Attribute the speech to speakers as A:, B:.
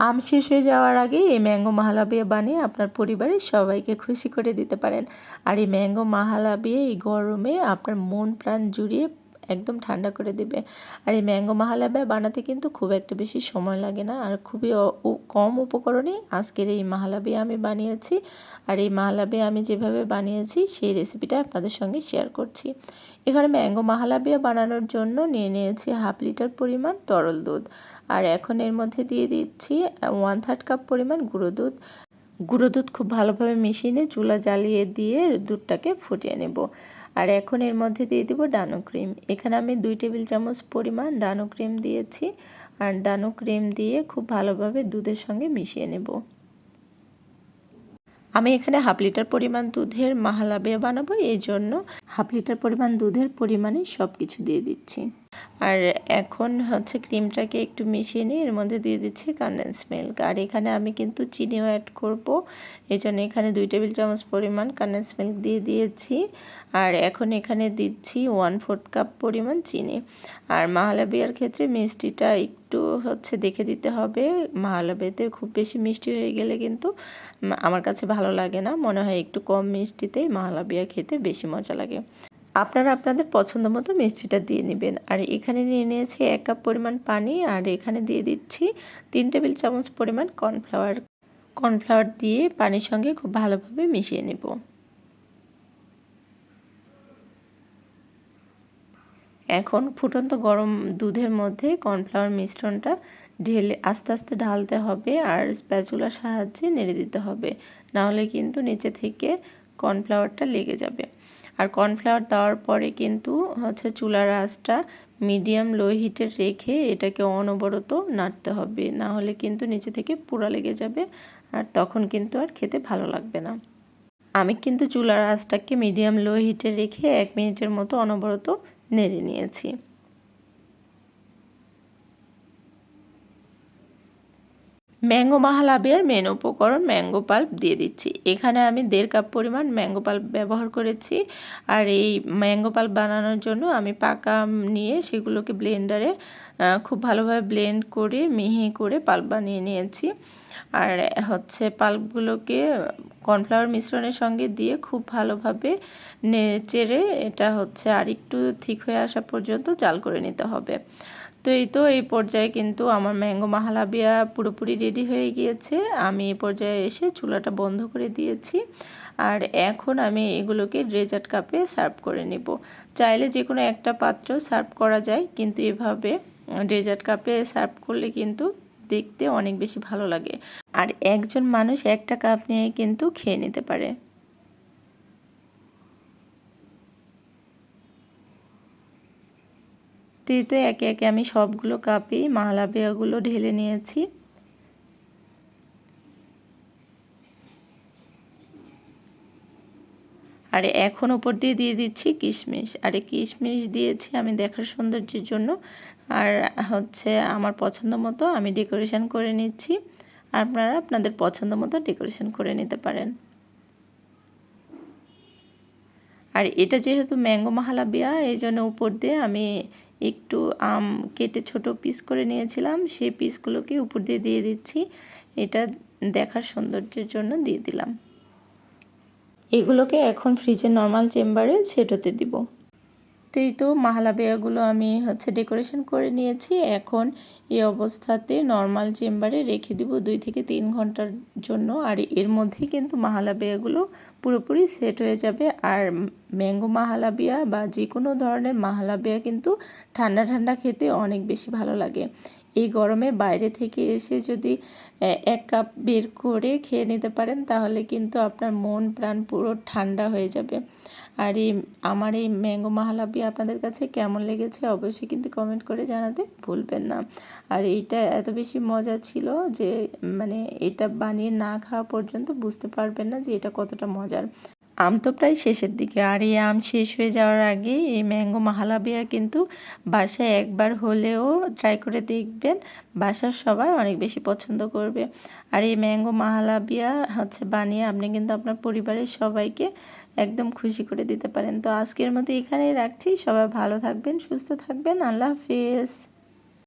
A: আম শেষ হয়ে যাওয়ার আগে এই ম্যাঙ্গো মাহালাবিয়া বানিয়ে আপনার পরিবারের সবাইকে খুশি করে দিতে পারেন। আর এই ম্যাঙ্গো মাহালাবিয়া এই গরমে আপনার মন প্রাণ জুড়িয়ে একদম ঠান্ডা করে দিবে। আর এই ম্যাঙ্গো মাহালাবিয়া বানাতে কিন্তু খুব একটা বেশি সময় লাগে না। আর খুবই কম উপকরণে আজকের এই মাহালাবিয়া আমি বানিয়েছি। আর এই মাহালাবিয়া আমি যেভাবে বানিয়েছি, সেই রেসিপিটা আপনাদের সঙ্গে শেয়ার করছি। এখানে ম্যাঙ্গো মাহালাবিয়া বানানোর জন্য নিয়ে নিয়েছি হাফ লিটার পরিমাণ তরল দুধ। আর এখন এর মধ্যে দিয়ে দিচ্ছি ওয়ান থার্ড কাপ পরিমাণ গুঁড়ো দুধ। গুঁড়ো দুধ খুব ভালোভাবে মিশিয়ে চুলা জ্বালিয়ে দিয়ে দুধটাকে ফুটিয়ে নেব। আর এখন এর মধ্যে দিয়ে দিব ডানো ক্রিম। এখানে আমি দুই টেবিল চামচ পরিমাণ ডানো ক্রিম দিয়েছি। আর ডানো ক্রিম দিয়ে খুব ভালোভাবে দুধের সঙ্গে মিশিয়ে নেব। আমি এখানে হাফ লিটার পরিমাণ দুধের মাহালাবিয়া বানাবো। এই জন্য হাফ লিটার পরিমাণ দুধের পরিমাণে সব কিছু দিয়ে দিচ্ছি। আর এখন হচ্ছে ক্রিমটাকে একটু মিশিয়ে নিয়ে এর মধ্যে দিয়ে দিচ্ছি কন্ডেন্স মিল্ক আর এখানে আমি কিন্তু চিনিও অ্যাড করব। এই জন্য এখানে দুই টেবিল চামচ পরিমাণ কন্ডেন্স মিল্ক দিয়ে দিয়েছি। আর এখন এখানে দিচ্ছি ওয়ান ফোর্থ কাপ পরিমাণ চিনি। আর মাহালাবিয়ার ক্ষেত্রে মিষ্টিটা একটু হচ্ছে দেখে দিতে হবে। মাহালাবিয়াতে খুব বেশি মিষ্টি হয়ে গেলে কিন্তু আমার কাছে ভালো লাগে না। মনে হয় একটু কম মিষ্টিতেই মাহালাবিয়া খেতে বেশি মজা লাগে। আপনারা আপনাদের পছন্দ মতো মিষ্টিটা দিয়ে নেবেন। আর এখানে নিয়ে নিয়েছি এক কাপ পরিমাণ পানি আর এখানে দিয়ে দিচ্ছি তিন টেবিল চামচ পরিমাণ কর্নফ্লাওয়ার। কর্নফ্লাওয়ার দিয়ে পানির সঙ্গে খুব ভালোভাবে মিশিয়ে নেব। এখন ফুটন্ত গরম দুধের মধ্যে কর্নফ্লাওয়ার মিশ্রণটা ঢেলে আস্তে আস্তে ঢালতে হবে আর স্প্যাচুলার সাহায্যে নেড়ে দিতে হবে। নাহলে কিন্তু নিচে থেকে কর্নফ্লাওয়ারটা লেগে যাবে। আর কর্নফ্লাওয়ার দেওয়ার পরে কিন্তু হচ্ছে চুলার আঁচটা মিডিয়াম লো হিটে রেখে এটাকে অনবরত নাড়তে হবে। না হলে কিন্তু নিচে থেকে পুরা লেগে যাবে আর তখন কিন্তু আর খেতে ভালো লাগবে না। আমি কিন্তু চুলার আঁচটাকে মিডিয়াম লো হিটে রেখে এক মিনিটের মতো অনবরত নেড়ে নিয়েছি। ম্যাঙ্গো মাহালাবিয়ার মেন উপকরণ ম্যাঙ্গো পাল্প দিয়ে দিচ্ছি। এখানে আমি দেড় কাপ পরিমাণ ম্যাঙ্গো পাল্প ব্যবহার করেছি। আর এই ম্যাঙ্গো পাল্প বানানোর জন্য আমি পাকা নিয়ে সেগুলোকে ব্লেন্ডারে খুব ভালোভাবে ব্লেন্ড করে, মিহি করে পাল্প বানিয়ে নিয়েছি। আর হচ্ছে পাল্পগুলোকে কর্নফ্লাওয়ার মিশ্রণের সঙ্গে দিয়ে খুব ভালোভাবে চেড়ে এটা হচ্ছে আর একটু ঠিক হয়ে আসা পর্যন্ত জাল করে নিতে হবে। তো এই তো, এই পর্যায়ে কিন্তু আমার ম্যাঙ্গো মাহালাবিয়া পুরোপুরি রেডি হয়ে গিয়েছে। আমি এই পর্যায়ে এসে চুলাটা বন্ধ করে দিয়েছি। আর এখন আমি এগুলোকে ড্রেজার্ট কাপে সার্ভ করে নেব। চাইলে যে কোনো একটা পাত্র সার্ভ করা যায়, কিন্তু এভাবে ডেজার্ট কাপে সার্ভ করলে কিন্তু দেখতে অনেক বেশি ভালো লাগে। আর একজন মানুষ একটা কাপ নিয়ে কিন্তু খেয়ে নিতে পারে। তো তো একে একে আমি সবগুলো কাপেই মালাবিয়াগুলো ঢেলে নিয়েছি। আর এখন ওপর দিয়ে দিয়ে দিচ্ছি কিশমিশ। আর এই কিশমিশ দিয়েছি আমি দেখার সৌন্দর্যের জন্য। আর হচ্ছে আমার পছন্দ মতো আমি ডেকোরেশন করে নিচ্ছি। আপনারা আপনাদের পছন্দ মতো ডেকোরেশন করে নিতে পারেন। আর এটা যেহেতু ম্যাঙ্গো মাহালাবিয়া, এই জন্য উপর দিয়ে আমি একটু আম কেটে ছোট পিস করে নিয়েছিলাম। সেই পিসগুলোকে উপর দিয়ে দিয়ে দিচ্ছি। এটা দেখার সৌন্দর্যের জন্য দিয়ে দিলাম। এগুলোকে এখন ফ্রিজে নর্মাল চেম্বারে সেট হতে দিব। এই তো মাহালাবিয়াগুলো আমি হচ্ছে ডেকোরেশন করে নিয়েছি। এখন এই অবস্থাতে নর্মাল চেম্বারে রেখে দিব দুই থেকে তিন ঘণ্টার জন্য। আর এর মধ্যেই কিন্তু মাহালাবিয়াগুলো পুরোপুরি সেট হয়ে যাবে। আর ম্যাঙ্গো মাহালাবিয়া বা যে কোনো ধরনের মাহালাবিয়া কিন্তু ঠান্ডা ঠান্ডা খেতে অনেক বেশি ভালো লাগে। এই গরমে বাইরে থেকে এসে যদি এক কাপ বের করে খেয়ে নিতে পারেন, তাহলে কিন্তু আপনার মন, প্রাণ পুরো ঠান্ডা হয়ে যাবে। আর এই, আমার এই ম্যাঙ্গো মাহালাবি আপনাদের কাছে কেমন লেগেছে অবশ্যই কিন্তু কমেন্ট করে জানাতে ভুলবেন না। আর এইটা এত বেশি মজা ছিল যে মানে এটা বানিয়ে না খাওয়া পর্যন্ত বুঝতে পারবেন না যে এটা কতটা মজার। আম তো প্রায় শেষের দিকে। আর এই আম শেষ হয়ে যাওয়ার আগে এই ম্যাঙ্গো মাহালাবিয়া কিন্তু বাসায় একবার হলেও ট্রাই করে দেখবেন। বাসার সবাই অনেক বেশি পছন্দ করবে। আর এই ম্যাঙ্গো মাহালাবিয়া হচ্ছে বানিয়ে আপনি কিন্তু আপনার পরিবারের সবাইকে একদম খুশি করে দিতে পারেন। তো আজকের মতো এখানেই রাখছি। সবাই ভালো থাকবেন, সুস্থ থাকবেন। আল্লাহ হাফিজ।